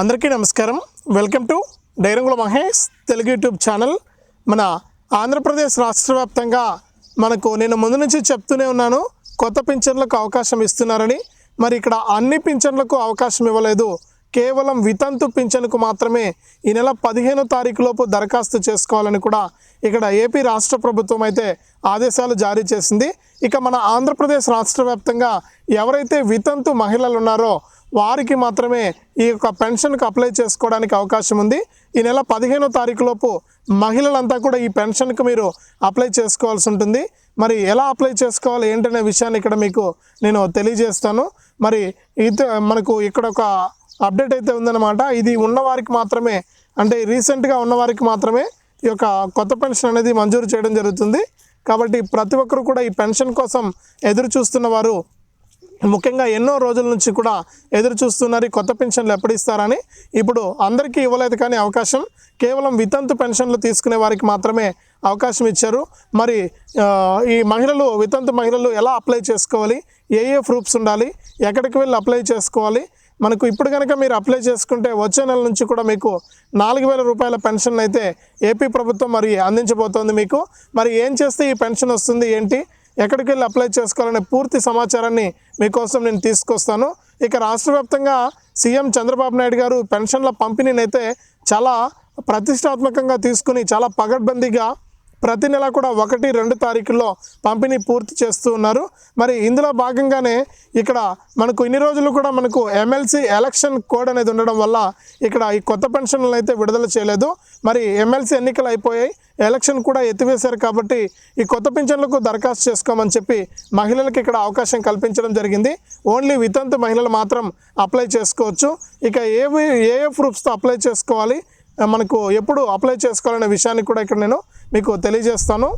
అందరికీ నమస్కారం. Welcome to Dairangula Mahesh Telugu YouTube channel. మన ఆంధ్రప్రదేశ్ రాష్ట్ర వ్యాప్తంగా మనకు నేను ముందు నుంచి చెప్తూనే ఉన్నాను. కొత్త పింఛన్లకు అవకాశం ఇస్తున్నారని. మరి ఇక్కడ అన్ని పింఛన్లకు అవకాశం ఇవ్వలేదు. కేవలం వితంతు పింఛన్కు మాత్రమే ఈ నెల పదిహేను తారీఖులోపు దరఖాస్తు చేసుకోవాలని కూడా ఇక్కడ ఏపీ రాష్ట్ర ప్రభుత్వం అయితే ఆదేశాలు జారీ చేసింది. ఇక మన ఆంధ్రప్రదేశ్ రాష్ట్ర వ్యాప్తంగా ఎవరైతే వితంతు మహిళలు ఉన్నారో వారికి మాత్రమే ఈ యొక్క పెన్షన్కి అప్లై చేసుకోవడానికి అవకాశం ఉంది. ఈ నెల పదిహేనో తారీఖు లోపు మహిళలంతా కూడా ఈ పెన్షన్కి మీరు అప్లై చేసుకోవాల్సి ఉంటుంది. మరి ఎలా అప్లై చేసుకోవాలి ఏంటనే విషయాన్ని ఇక్కడ మీకు నేను తెలియజేస్తాను. మరి ఇది మనకు ఇక్కడ ఒక అప్డేట్ అయితే ఉందన్నమాట. ఇది ఉన్నవారికి మాత్రమే అంటే రీసెంట్గా ఉన్నవారికి మాత్రమే ఈ యొక్క కొత్త పెన్షన్ అనేది మంజూరు చేయడం జరుగుతుంది. కాబట్టి ప్రతి ఒక్కరు కూడా ఈ పెన్షన్ కోసం ఎదురు చూస్తున్న వారు ముఖ్యంగా ఎన్నో రోజుల నుంచి కూడా ఎదురు చూస్తున్నారు కొత్త పెన్షన్లు ఎప్పుడు ఇస్తారని. ఇప్పుడు అందరికీ ఇవ్వలేదు కానీ అవకాశం కేవలం వితంతు పెన్షన్లు తీసుకునే వారికి మాత్రమే అవకాశం ఇచ్చారు. మరి ఈ మహిళలు వితంతు మహిళలు ఎలా అప్లై చేసుకోవాలి? ఏ ఏ ప్రూఫ్స్ ఉండాలి? ఎక్కడికి వెళ్ళి అప్లై చేసుకోవాలి? మనకు ఇప్పుడు కనుక మీరు అప్లై చేసుకుంటే వచ్చే నెల నుంచి కూడా మీకు నాలుగు వేల రూపాయల పెన్షన్ అయితే ఏపీ ప్రభుత్వం మరి అందించబోతోంది మీకు. మరి ఏం చేస్తే ఈ పెన్షన్ వస్తుంది? ఏంటి? ఎక్కడికి వెళ్ళి అప్లై చేసుకోవాలనే పూర్తి సమాచారాన్ని మీకోసం నేను తీసుకొస్తాను. ఇక రాష్ట్ర వ్యాప్తంగా సీఎం చంద్రబాబు నాయుడు గారు పెన్షన్ల పంపిణీని అయితే చాలా ప్రతిష్టాత్మకంగా తీసుకుని చాలా పగడ్బందీగా ప్రతి నెల కూడా ఒకటి రెండు తారీఖుల్లో పంపిణీ పూర్తి చేస్తూ ఉన్నారు. మరి ఇందులో భాగంగానే ఇక్కడ మనకు ఇన్ని రోజులు కూడా మనకు ఎమ్మెల్సీ ఎలక్షన్ కోడ్ అనేది ఉండడం వల్ల ఇక్కడ ఈ కొత్త పెన్షన్లను అయితే విడుదల చేయలేదు. మరి ఎమ్మెల్సీ ఎన్నికలు అయిపోయాయి. ఎలక్షన్ కూడా ఎత్తివేశారు కాబట్టి ఈ కొత్త పింఛన్లకు దరఖాస్తు చేసుకోమని చెప్పి మహిళలకు ఇక్కడ అవకాశం కల్పించడం జరిగింది. ఓన్లీ వితంతు మహిళలు మాత్రం అప్లై చేసుకోవచ్చు. ఇక ఏవి ఏ ఏ ప్రూఫ్స్తో అప్లై చేసుకోవాలి? మనకు ఎప్పుడు అప్లై చేసుకోవాలనే విషయాన్ని కూడా ఇక్కడ నేను మీకు తెలియజేస్తాను.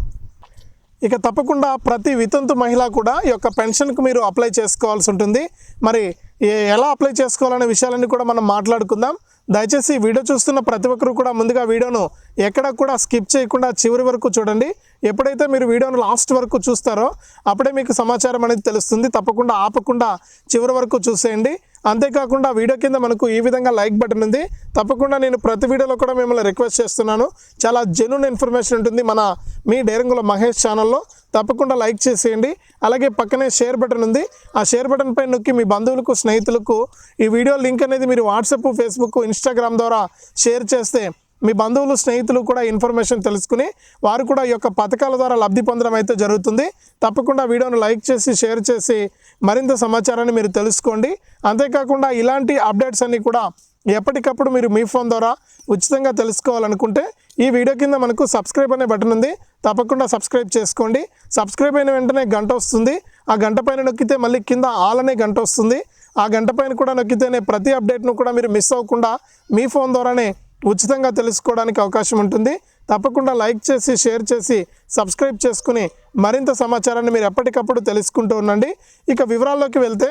ఇక తప్పకుండా ప్రతి వితంతు మహిళ కూడా ఈ యొక్క పెన్షన్కు మీరు అప్లై చేసుకోవాల్సి ఉంటుంది. మరి ఏ- ఎలా అప్లై చేసుకోవాలనే విషయాలన్నీ కూడా మనం మాట్లాడుకుందాం. దయచేసి వీడియో చూస్తున్న ప్రతి ఒక్కరు కూడా ముందుగా వీడియోను ఎక్కడ కూడా స్కిప్ చేయకుండా చివరి వరకు చూడండి. ఎప్పుడైతే మీరు వీడియోను లాస్ట్ వరకు చూస్తారో అప్పుడే మీకు సమాచారం అనేది తెలుస్తుంది. తప్పకుండా ఆపకుండా చివరి వరకు చూసేయండి. అంతేకాకుండా వీడియో కింద మనకు ఈ విధంగా లైక్ బటన్ ఉంది. తప్పకుండా నేను ప్రతి వీడియోలో కూడా మిమ్మల్ని రిక్వెస్ట్ చేస్తున్నాను. చాలా జెన్యున్ ఇన్ఫర్మేషన్ ఉంటుంది మన మీ డైరంగుల మహేష్ ఛానల్లో. తప్పకుండా లైక్ చేసేయండి. అలాగే పక్కనే షేర్ బటన్ ఉంది. ఆ షేర్ బటన్ పై నొక్కి మీ బంధువులకు స్నేహితులకు ఈ వీడియో లింక్ అనేది మీరు వాట్సాప్ ఫేస్బుక్ ఇన్స్టాగ్రామ్ ద్వారా షేర్ చేస్తే మీ బంధువులు స్నేహితులు కూడా ఇన్ఫర్మేషన్ తెలుసుకుని వారు కూడా ఈ యొక్క పథకాల ద్వారా లబ్ధి పొందడం అయితే జరుగుతుంది. తప్పకుండా వీడియోను లైక్ చేసి షేర్ చేసి మరింత సమాచారాన్ని మీరు తెలుసుకోండి. అంతేకాకుండా ఇలాంటి అప్డేట్స్ అన్నీ కూడా ఎప్పటికప్పుడు మీరు మీ ఫోన్ ద్వారా ఉచితంగా తెలుసుకోవాలనుకుంటే ఈ వీడియో కింద మనకు సబ్స్క్రైబ్ అనే బటన్ ఉంది. తప్పకుండా సబ్స్క్రైబ్ చేసుకోండి. సబ్స్క్రైబ్ అయిన వెంటనే గంట వస్తుంది. ఆ గంట పైన నొక్కితే మళ్ళీ కింద ఆల్ అనే గంట వస్తుంది. ఆ గంట పైన కూడా నొక్కితేనే ప్రతి అప్డేట్ను కూడా మీరు మిస్ అవ్వకుండా మీ ఫోన్ ద్వారానే ఉచితంగా తెలుసుకోవడానికి అవకాశం ఉంటుంది. తప్పకుండా లైక్ చేసి షేర్ చేసి సబ్స్క్రైబ్ చేసుకుని మరింత సమాచారాన్ని మీరు ఎప్పటికప్పుడు తెలుసుకుంటూ ఉండండి. ఇక వివరాల్లోకి వెళ్తే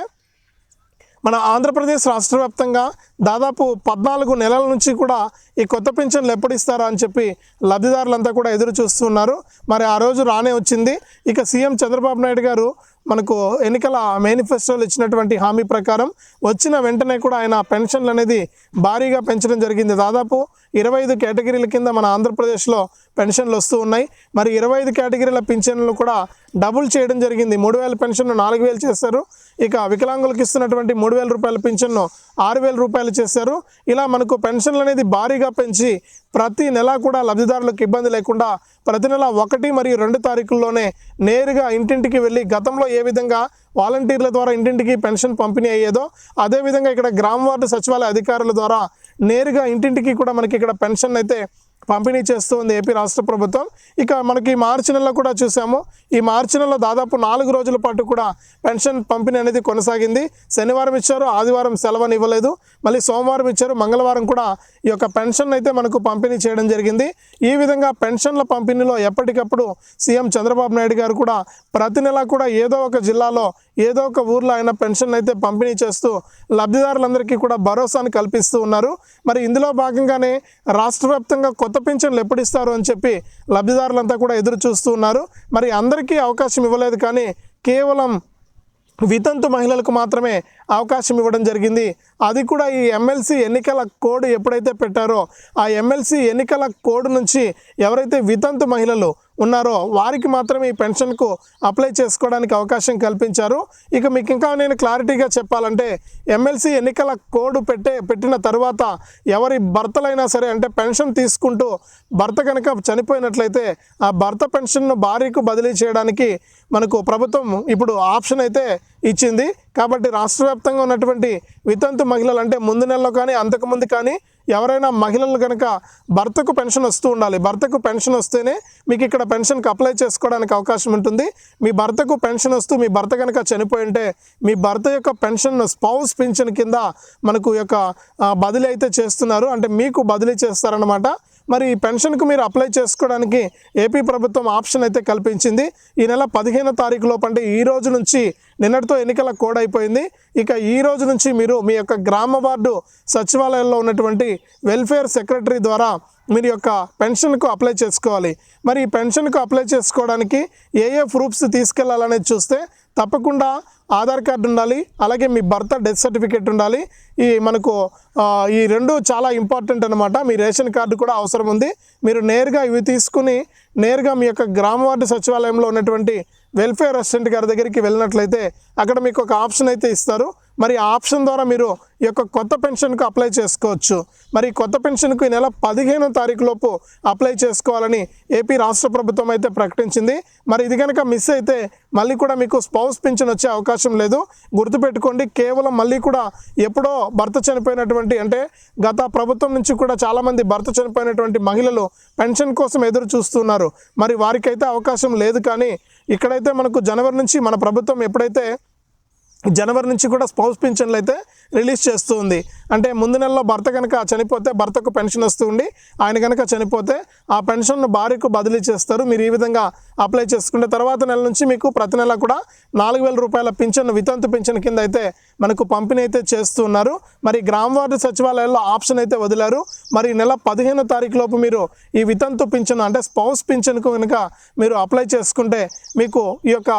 మన ఆంధ్రప్రదేశ్ రాష్ట్ర వ్యాప్తంగా దాదాపు పద్నాలుగు నెలల నుంచి కూడా ఈ కొత్త పింఛన్లు ఎప్పుడు ఇస్తారా అని చెప్పి లబ్ధిదారులంతా కూడా ఎదురు చూస్తున్నారు. మరి ఆ రోజు రానే వచ్చింది. ఇక సీఎం చంద్రబాబు నాయుడు గారు మనకు ఎన్నికల మేనిఫెస్టోలు ఇచ్చినటువంటి హామీ ప్రకారం వచ్చిన వెంటనే కూడా ఆయన పెన్షన్లు అనేది భారీగా పెంచడం జరిగింది. దాదాపు ఇరవై ఐదు కేటగిరీల కింద మన ఆంధ్రప్రదేశ్లో పెన్షన్లు వస్తూ ఉన్నాయి. మరి ఇరవై ఐదు కేటగిరీల పింఛన్లు కూడా డబుల్ చేయడం జరిగింది. మూడు వేల పెన్షన్ను నాలుగు వేలు చేశారు. ఇక వికలాంగులకు ఇస్తున్నటువంటి మూడు వేల రూపాయల పింఛన్ను ఆరు వేల రూపాయలు చేశారు. ఇలా మనకు పెన్షన్లు అనేది భారీగా పెంచి ప్రతి నెల కూడా లబ్ధిదారులకు ఇబ్బంది లేకుండా ప్రతి నెల ఒకటి మరియు రెండు తారీఖుల్లోనే నేరుగా ఇంటింటికి వెళ్ళి గతంలో ఏ విధంగా వాలంటీర్ల ద్వారా ఇంటింటికి పెన్షన్ పంపిణీ అయ్యేదో అదేవిధంగా ఇక్కడ గ్రామ వార్డు సచివాలయ అధికారుల ద్వారా నేరుగా ఇంటింటికి కూడా మనకి ఇక్కడ పెన్షన్ అయితే పంపిణీ చేస్తూ ఉంది ఏపీ రాష్ట్ర ప్రభుత్వం. ఇక మనకి మార్చి నెలలో కూడా చూసాము. ఈ మార్చి నెలలో దాదాపు నాలుగు రోజుల పాటు కూడా పెన్షన్ పంపిణీ అనేది కొనసాగింది. శనివారం ఇచ్చారు ఆదివారం సెలవుని ఇవ్వలేదు. మళ్ళీ సోమవారం ఇచ్చారు మంగళవారం కూడా ఈ యొక్క పెన్షన్ అయితే మనకు పంపిణీ చేయడం జరిగింది. ఈ విధంగా పెన్షన్ల పంపిణీలో ఎప్పటికప్పుడు సీఎం చంద్రబాబు నాయుడు గారు కూడా ప్రతి నెల కూడా ఏదో ఒక జిల్లాలో ఏదో ఒక ఊర్లో ఆయన పెన్షన్ అయితే పంపిణీ చేస్తూ లబ్ధిదారులందరికీ కూడా భరోసాను కల్పిస్తూ ఉన్నారు. మరి ఇందులో భాగంగానే రాష్ట్ర వ్యాప్తంగా కొత్త పెన్షన్లు ఎప్పుడు ఇస్తారు అని చెప్పి లబ్ధిదారులంతా కూడా ఎదురు చూస్తూ ఉన్నారు. మరి అందరికీ అవకాశం ఇవ్వలేదు కానీ కేవలం వితంతు మహిళలకు మాత్రమే అవకాశం ఇవ్వడం జరిగింది. అది కూడా ఈ ఎమ్మెల్సీ ఎన్నికల కోడ్ ఎప్పుడైతే పెట్టారో ఆ ఎమ్మెల్సీ ఎన్నికల కోడ్ నుంచి ఎవరైతే వితంతు మహిళలు ఉన్నారో వారికి మాత్రమే ఈ పెన్షన్కు అప్లై చేసుకోవడానికి అవకాశం కల్పించారు. ఇక మీకు ఇంకా నేను క్లారిటీగా చెప్పాలంటే ఎమ్మెల్సీ ఎన్నికల కోడ్ పెట్టే పెట్టిన తర్వాత ఎవరి భర్తలైనా సరే అంటే పెన్షన్ తీసుకుంటూ భర్త కనుక చనిపోయినట్లయితే ఆ భర్త పెన్షన్ను భార్యకు బదిలీ చేయడానికి మనకు ప్రభుత్వం ఇప్పుడు ఆప్షన్ అయితే ఇచ్చింది. కాబట్టి రాష్ట్ర వ్యాప్తంగా ఉన్నటువంటి వితంతు మహిళలు అంటే ముందు నెలలో కానీ అంతకుముందు కానీ ఎవరైనా మహిళలు కనుక భర్తకు పెన్షన్ వస్తూ ఉండాలి. భర్తకు పెన్షన్ వస్తేనే మీకు ఇక్కడ పెన్షన్కి అప్లై చేసుకోవడానికి అవకాశం ఉంటుంది. మీ భర్తకు పెన్షన్ వస్తూ మీ భర్త కనుక చనిపోయి ఉంటే మీ భర్త యొక్క పెన్షన్ స్పౌస్ పెన్షన్ కింద మనకు యొక్క బదిలీ అయితే చేస్తున్నారు. అంటే మీకు బదిలీ చేస్తారనమాట మరి ఈ పెన్షన్కు మీరు అప్లై చేసుకోవడానికి ఏపీ ప్రభుత్వం ఆప్షన్ అయితే కల్పించింది. ఈ నెల పదిహేనో తారీఖు లోపంటే ఈ రోజు నుంచి నిన్నటితో ఎన్నికల కోడ్ అయిపోయింది. ఇక ఈ రోజు నుంచి మీరు మీ యొక్క గ్రామ వార్డు సచివాలయంలో ఉన్నటువంటి వెల్ఫేర్ సెక్రటరీ ద్వారా మీరు యొక్క పెన్షన్కు అప్లై చేసుకోవాలి. మరి ఈ పెన్షన్కు అప్లై చేసుకోవడానికి ఏ ఏ ప్రూఫ్స్ తీసుకెళ్ళాలనేది చూస్తే తప్పకుండా ఆధార్ కార్డు ఉండాలి అలాగే మీ భర్త డెత్ సర్టిఫికేట్ ఉండాలి. ఈ మనకు ఈ రెండు చాలా ఇంపార్టెంట్ అనమాట మీ రేషన్ కార్డు కూడా అవసరం ఉంది. మీరు నేరుగా ఇవి తీసుకుని నేరుగా మీ యొక్క గ్రామ వార్డు సచివాలయంలో ఉన్నటువంటి వెల్ఫేర్ అసిస్టెంట్ గారి దగ్గరికి వెళ్ళినట్లయితే అక్కడ మీకు ఒక ఆప్షన్ అయితే ఇస్తారు. మరి ఆ ఆప్షన్ ద్వారా మీరు ఈ యొక్క కొత్త పెన్షన్కు అప్లై చేసుకోవచ్చు. మరి కొత్త పెన్షన్కు ఈ నెల పదిహేనో తారీఖు లోపు అప్లై చేసుకోవాలని ఏపీ రాష్ట్ర ప్రభుత్వం అయితే ప్రకటించింది. మరి ఇది కనుక మిస్ అయితే మళ్ళీ కూడా మీకు స్పౌస్ పెన్షన్ వచ్చే అవకాశం లేదు. గుర్తుపెట్టుకోండి కేవలం మళ్ళీ కూడా ఎప్పుడో భర్త చనిపోయినటువంటి అంటే గత ప్రభుత్వం నుంచి కూడా చాలామంది భర్త చనిపోయినటువంటి మహిళలు పెన్షన్ కోసం ఎదురు చూస్తున్నారు. మరి వారికైతే అవకాశం లేదు కానీ ఇక్కడైతే మనకు జనవరి నుంచి మన ప్రభుత్వం ఎప్పుడైతే జనవరి నుంచి కూడా స్పౌస్ పింఛన్లు అయితే రిలీజ్ చేస్తూ ఉంది. అంటే ముందు నెలలో భర్త కనుక చనిపోతే భర్తకు పెన్షన్ వస్తూ ఆయన కనుక చనిపోతే ఆ పెన్షన్ను భార్యకు బదిలీ చేస్తారు. మీరు ఈ విధంగా అప్లై చేసుకుంటే తర్వాత నెల నుంచి మీకు ప్రతి నెల కూడా నాలుగు వేల రూపాయల పింఛన్ వితంతు పింఛన్ కింద అయితే మనకు పంపిణీ అయితే చేస్తూ ఉన్నారు. మరి గ్రామ వార్డు సచివాలయాల్లో ఆప్షన్ అయితే వదిలారు. మరి ఈ నెల పదిహేనో తారీఖు లోపు మీరు ఈ వితంతు పింఛన్ అంటే స్పౌస్ పింఛన్కు కనుక మీరు అప్లై చేసుకుంటే మీకు ఈ యొక్క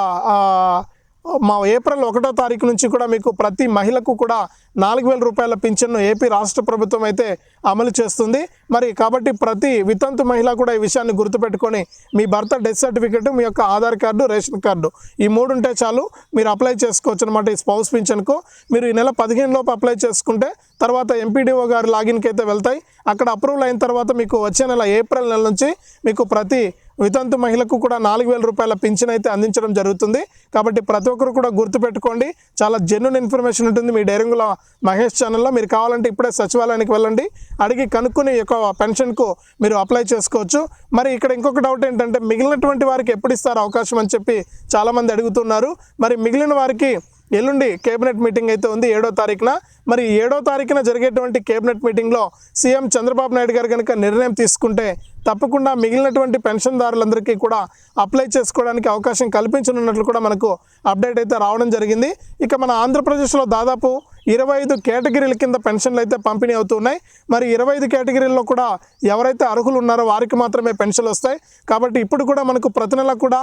మా ఏప్రిల్ ఒకటో తారీఖు నుంచి కూడా మీకు ప్రతి మహిళకు కూడా నాలుగు వేల రూపాయల పింఛన్ను ఏపీ రాష్ట్ర ప్రభుత్వం అయితే అమలు చేస్తుంది. మరి కాబట్టి ప్రతి వితంతు మహిళ కూడా ఈ విషయాన్ని గుర్తుపెట్టుకొని మీ భర్త డెత్ సర్టిఫికేట్ మీ యొక్క ఆధార్ కార్డు రేషన్ కార్డు ఈ మూడు ఉంటే చాలు మీరు అప్లై చేసుకోవచ్చు అనమాట ఈ స్పౌస్ పింఛన్కు. మీరు ఈ నెల పదిహేను లోపు అప్లై చేసుకుంటే తర్వాత ఎంపీడీఓ గారి లాగిన్కి అయితే వెళ్తాయి. అక్కడ అప్రూవల్ అయిన తర్వాత మీకు వచ్చే నెల ఏప్రిల్ నెల నుంచి మీకు ప్రతి వితంతు మహిళకు కూడా నాలుగు వేల రూపాయల పింఛన్ అయితే అందించడం జరుగుతుంది. కాబట్టి ప్రతి ఒక్కరు కూడా గుర్తుపెట్టుకోండి. చాలా జెన్యున్ ఇన్ఫర్మేషన్ ఉంటుంది మీ డైరింగుల మహేష్ ఛానల్లో. మీరు కావాలంటే ఇప్పుడే సచివాలయానికి వెళ్ళండి. అడిగి కనుక్కుని ఈ యొక్క పెన్షన్కు మీరు అప్లై చేసుకోవచ్చు. మరి ఇక్కడ ఇంకొక డౌట్ ఏంటంటే మిగిలినటువంటి వారికి ఎప్పుడు ఇస్తారు అవకాశం అని చెప్పి చాలామంది అడుగుతున్నారు. మరి మిగిలిన వారికి ఎల్లుండి కేబినెట్ మీటింగ్ అయితే ఉంది. ఏడో తారీఖున. మరి ఏడో తారీఖున జరిగేటువంటి కేబినెట్ మీటింగ్లో సీఎం చంద్రబాబు నాయుడు గారు కనుక నిర్ణయం తీసుకుంటే తప్పకుండా మిగిలినటువంటి పెన్షన్దారులందరికీ కూడా అప్లై చేసుకోవడానికి అవకాశం కల్పించనున్నట్లు కూడా మనకు అప్డేట్ అయితే రావడం జరిగింది. ఇక మన ఆంధ్రప్రదేశ్లో దాదాపు ఇరవై ఐదు కేటగిరీల కింద పెన్షన్లు అయితే పంపిణీ అవుతున్నాయి. మరి ఇరవై ఐదు కేటగిరీల్లో కూడా ఎవరైతే అర్హులు ఉన్నారో వారికి మాత్రమే పెన్షన్లు వస్తాయి. కాబట్టి ఇప్పుడు కూడా మనకు ప్రతి నెల కూడా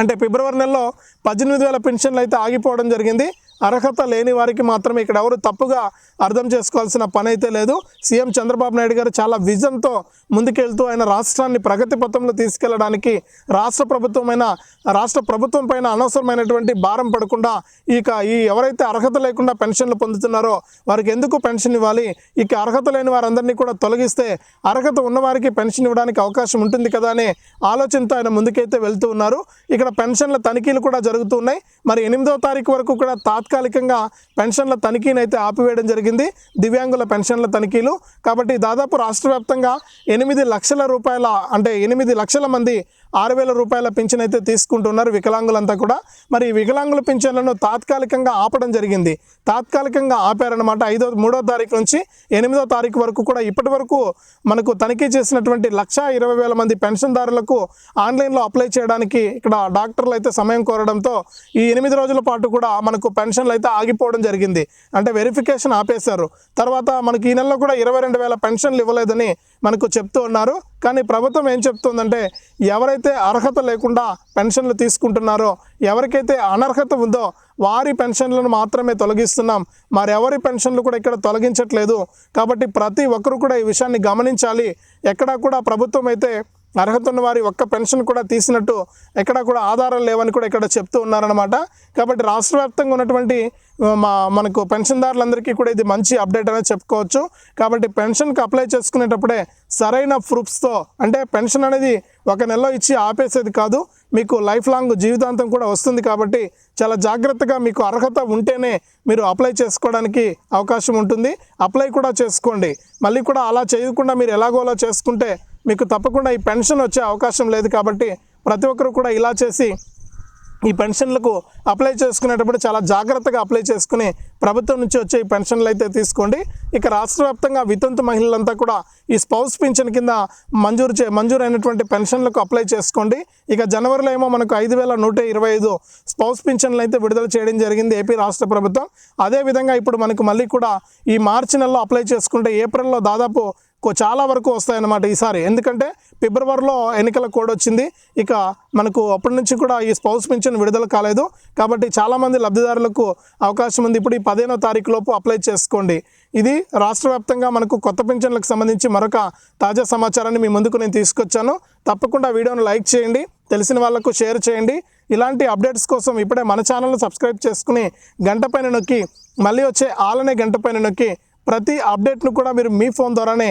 అంటే ఫిబ్రవరి నెలలో పద్దెనిమిది వేల పెన్షన్లు అయితే ఆగిపోవడం జరిగింది. అర్హత లేని వారికి మాత్రమే ఇక్కడ ఎవరు తప్పుగా అర్థం చేసుకోవాల్సిన పని అయితే లేదు. సీఎం చంద్రబాబు నాయుడు గారు చాలా విజన్తో ముందుకెళ్తూ ఆయన రాష్ట్రాన్ని ప్రగతి పథంలో తీసుకెళ్ళడానికి రాష్ట్ర ప్రభుత్వమైన రాష్ట్ర ప్రభుత్వం పైన అనవసరమైనటువంటి భారం పడకుండా ఇక ఈ ఎవరైతే అర్హత లేకుండా పెన్షన్లు పొందుతున్నారో వారికి ఎందుకు పెన్షన్ ఇవ్వాలి? ఇక అర్హత లేని వారందరినీ కూడా తొలగిస్తే అర్హత ఉన్నవారికి పెన్షన్ ఇవ్వడానికి అవకాశం ఉంటుంది కదా అనే ఆలోచనతో ఆయన ముందుకైతే వెళ్తూ ఉన్నారు. ఇక్కడ పెన్షన్ల తనిఖీలు కూడా జరుగుతున్నాయి మరి ఎనిమిదో తారీఖు వరకు కూడా తాత్కాలికంగా పెన్షన్ల తనిఖీని అయితే ఆపివేయడం జరిగింది. దివ్యాంగుల పెన్షన్ల తనిఖీలు. కాబట్టి దాదాపు రాష్ట్ర వ్యాప్తంగా ఎనిమిది లక్షల రూపాయల అంటే ఎనిమిది లక్షల మంది ఆరు వేల రూపాయల పింఛన్ అయితే తీసుకుంటున్నారు వికలాంగులంతా కూడా. మరి ఈ వికలాంగుల పింఛన్లను తాత్కాలికంగా ఆపడం జరిగింది. తాత్కాలికంగా ఆపారనమాట ఐదో మూడో తారీఖు నుంచి ఎనిమిదో తారీఖు వరకు కూడా ఇప్పటి వరకు మనకు తనిఖీ చేసినటువంటి లక్ష ఇరవై వేల మంది పెన్షన్దారులకు ఆన్లైన్లో అప్లై చేయడానికి ఇక్కడ డాక్టర్లు అయితే సమయం కోరడంతో ఈ ఎనిమిది రోజుల పాటు కూడా మనకు పెన్షన్లు అయితే ఆగిపోవడం జరిగింది. అంటే వెరిఫికేషన్ ఆపేశారు. తర్వాత మనకి ఈ నెలలో కూడా ఇరవై రెండు వేల పెన్షన్లు ఇవ్వలేదని మనకు చెప్తూ ఉన్నారు. కానీ ప్రభుత్వం ఏం చెప్తుందంటే ఎవరైతే అర్హత లేకుండా పెన్షన్లు తీసుకుంటున్నారో ఎవరికైతే అనర్హత ఉందో వారి పెన్షన్లను మాత్రమే తొలగిస్తున్నాం. మరెవరి పెన్షన్లు కూడా ఇక్కడ తొలగించట్లేదు. కాబట్టి ప్రతి ఒక్కరు కూడా ఈ విషయాన్ని గమనించాలి. ఎక్కడా కూడా ప్రభుత్వం అయితే అర్హత ఉన్న వారి ఒక్క పెన్షన్ కూడా తీసినట్టు ఎక్కడా కూడా ఆధారాలు లేవని కూడా ఇక్కడ చెప్తూ ఉన్నారనమాట కాబట్టి రాష్ట్ర వ్యాప్తంగా ఉన్నటువంటి మా మనకు పెన్షన్దారులందరికీ కూడా ఇది మంచి అప్డేట్ అనేది చెప్పుకోవచ్చు. కాబట్టి పెన్షన్కి అప్లై చేసుకునేటప్పుడే సరైన ప్రూఫ్స్తో అంటే పెన్షన్ అనేది ఒక నెలలో ఇచ్చి ఆపేసేది కాదు మీకు లైఫ్ లాంగ్ జీవితాంతం కూడా వస్తుంది కాబట్టి చాలా జాగ్రత్తగా మీకు అర్హత ఉంటేనే మీరు అప్లై చేసుకోవడానికి అవకాశం ఉంటుంది. అప్లై కూడా చేసుకోండి. మళ్ళీ కూడా అలా చేయకుండా మీరు ఎలాగోలా చేసుకుంటే మీకు తప్పకుండా ఈ పెన్షన్ వచ్చే అవకాశం లేదు కాబట్టి ప్రతి ఒక్కరు కూడా ఇలా చేసి ఈ పెన్షన్లకు అప్లై చేసుకునేటప్పుడు చాలా జాగ్రత్తగా అప్లై చేసుకుని ప్రభుత్వం నుంచి వచ్చే ఈ పెన్షన్లు అయితే తీసుకోండి. ఇక రాష్ట్ర వ్యాప్తంగా వితంతు మహిళలంతా కూడా ఈ స్పౌస్ పింఛన్ కింద మంజూరు చే మంజూరు అయినటువంటి పెన్షన్లకు అప్లై చేసుకోండి. ఇక జనవరిలో ఏమో మనకు ఐదు వేల నూట ఇరవై ఐదు స్పౌస్ పింఛన్లు అయితే విడుదల చేయడం జరిగింది ఏపీ రాష్ట్ర ప్రభుత్వం. అదేవిధంగా ఇప్పుడు మనకు మళ్ళీ కూడా ఈ మార్చి నెలలో అప్లై చేసుకుంటే ఏప్రిల్లో దాదాపు చాలా వరకు వస్తాయన్నమాట ఈసారి. ఎందుకంటే ఫిబ్రవరిలో ఎన్నికల కోడ్ వచ్చింది. ఇక మనకు అప్పటి నుంచి కూడా ఈ స్పౌస్ పెన్షన్ విడుదల కాలేదు. కాబట్టి చాలామంది లబ్ధిదారులకు అవకాశం ఉంది. ఇప్పుడు ఈ పదిహేనో తారీఖు లోపు అప్లై చేసుకోండి. ఇది రాష్ట్ర వ్యాప్తంగా మనకు కొత్త పెన్షన్లకు సంబంధించి మరొక తాజా సమాచారాన్ని మీ ముందుకు నేను తీసుకొచ్చాను. తప్పకుండా వీడియోను లైక్ చేయండి. తెలిసిన వాళ్ళకు షేర్ చేయండి. ఇలాంటి అప్డేట్స్ కోసం ఇప్పుడే మన ఛానల్ను సబ్స్క్రైబ్ చేసుకుని గంట పైన నొక్కి మళ్ళీ వచ్చే ఆలనే గంట పైన నొక్కి ప్రతి అప్డేట్ను కూడా మీరు మీ ఫోన్ ద్వారానే